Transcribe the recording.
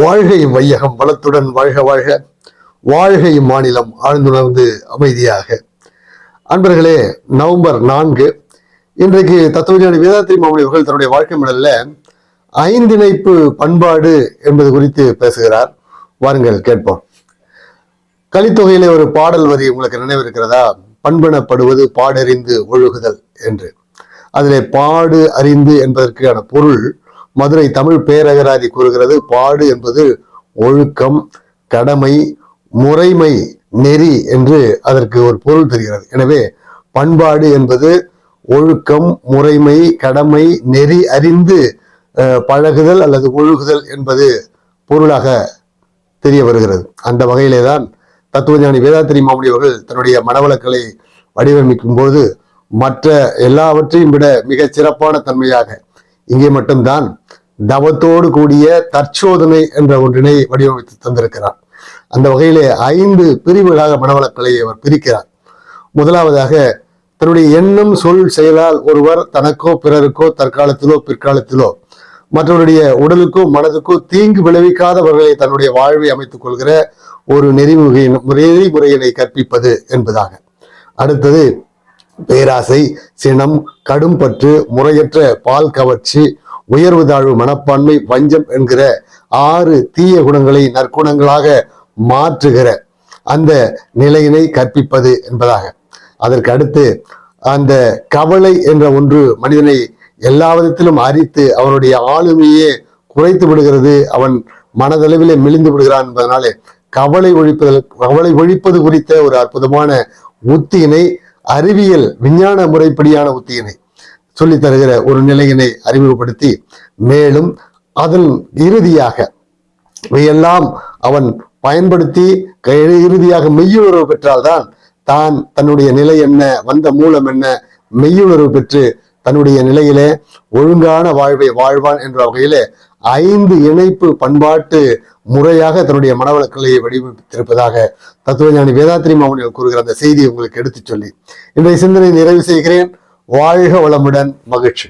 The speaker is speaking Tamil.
வாழ்கை வையகம் வளத்துடன் வாழ்க வாழ்க. வாழ்கை மாநிலம் ஆழ்ந்துணர்ந்து அமைதியாக. அன்பர்களே நவம்பர் நான்கு இன்றைக்கு தத்துவஞானி வேதாத்திரி மாமணி அவர்கள் தன்னுடைய வாழ்க்கை மடலில் ஐந்திணைப்பு பண்பாடு என்பது குறித்து பேசுகிறார். வாருங்கள் கேட்போம். கலித்தொகையிலே ஒரு பாடல் வரி உங்களுக்கு நினைவிருக்கிறதா? பண்பனப்படுவது பாடறிந்து ஒழுகுதல் என்று. அதிலே பாடு அறிந்து என்பதற்கான பொருள் மதுரை தமிழ் பேரகராதி கூறுகிறது பாடு என்பது ஒழுக்கம் கடமை முறைமை நெறி என்று அதற்கு ஒரு பொருள் தெரிகிறது. எனவே பண்பாடு என்பது ஒழுக்கம் முறைமை கடமை நெறி அறிந்து பழகுதல் அல்லது ஒழுகுதல் என்பது பொருளாக தெரிய வருகிறது. அந்த வகையிலே தான் தத்துவஞானி வேதாத்திரி மாமுடி அவர்கள் தன்னுடைய மனவளக்களை வடிவமைக்கும் போது மற்ற எல்லாவற்றையும் விட மிகச் சிறப்பான தன்மையாக இங்கே மட்டும்தான் தவத்தோடு கூடிய தற்சோதனை என்ற ஒன்றினை வடிவமைத்து தந்திருக்கிறார். அந்த வகையிலே ஐந்து பிரிவுகளாக மனவளக்கலை அவர் பிரிக்கிறார். முதலாவதாக தன்னுடைய எண்ணம் சொல் செயலால் ஒருவர் தனக்கோ பிறருக்கோ தற்காலத்திலோ பிற்காலத்திலோ மற்றவருடைய உடலுக்கோ மனதுக்கோ தீங்கு விளைவிக்காதவர்களை தன்னுடைய வாழ்வை அமைத்துக் கொள்கிற ஒரு நெறிமுறை நெறிமுறையினை கற்பிப்பது என்பதாக. அடுத்தது பேராசை சினம் கடும்பற்று முறையற்ற பால் கவர்ச்சி உயர்வு தாழ்வு மனப்பான்மை வஞ்சம் என்கிற ஆறு தீய குணங்களை நற்குணங்களாக மாற்றுகிற அந்த நிலையினை கற்பிப்பது என்பதாக. அதற்கு அடுத்து அந்த கவலை என்ற ஒன்று மனிதனை எல்லா விதத்திலும் அரித்து அவனுடைய ஆளுமையே குறைத்து விடுகிறது அவன் மனதளவிலே மெலிந்து விடுகிறான் என்பதனாலே கவலை ஒழிப்பதில் கவலை ஒழிப்பது குறித்த ஒரு அற்புதமான உத்தியினை அறிவியல் விஞ்ஞான முறைப்படியான உத்தியினை சொல்லி தருகிற ஒரு நிலையினை அறிமுகப்படுத்தி மேலும் அதன் இறுதியாக இவையெல்லாம் அவன் பயன்படுத்தி இறுதியாக மெய்யுணர்வு பெற்றால்தான் தான் தன்னுடைய நிலை என்ன வந்த மூலம் என்ன மெய்யுணர்வு பெற்று தன்னுடைய நிலையிலே ஒழுங்கான வாழ்வை வாழ்வான் என்ற வகையிலே ஐந்து இணைப்பு பண்பாட்டு முறையாக தன்னுடைய மனவளக்கலையை வடிவமைத்திருப்பதாக தத்துவஞானி வேதாத்திரி மாமனிகள் கூறுகிற அந்த செய்தியை உங்களுக்கு எடுத்துச் சொல்லி இன்றைய சிந்தனை நிறைவு செய்கிறேன். வாழ்க வளமுடன் மகிழ்ச்சி.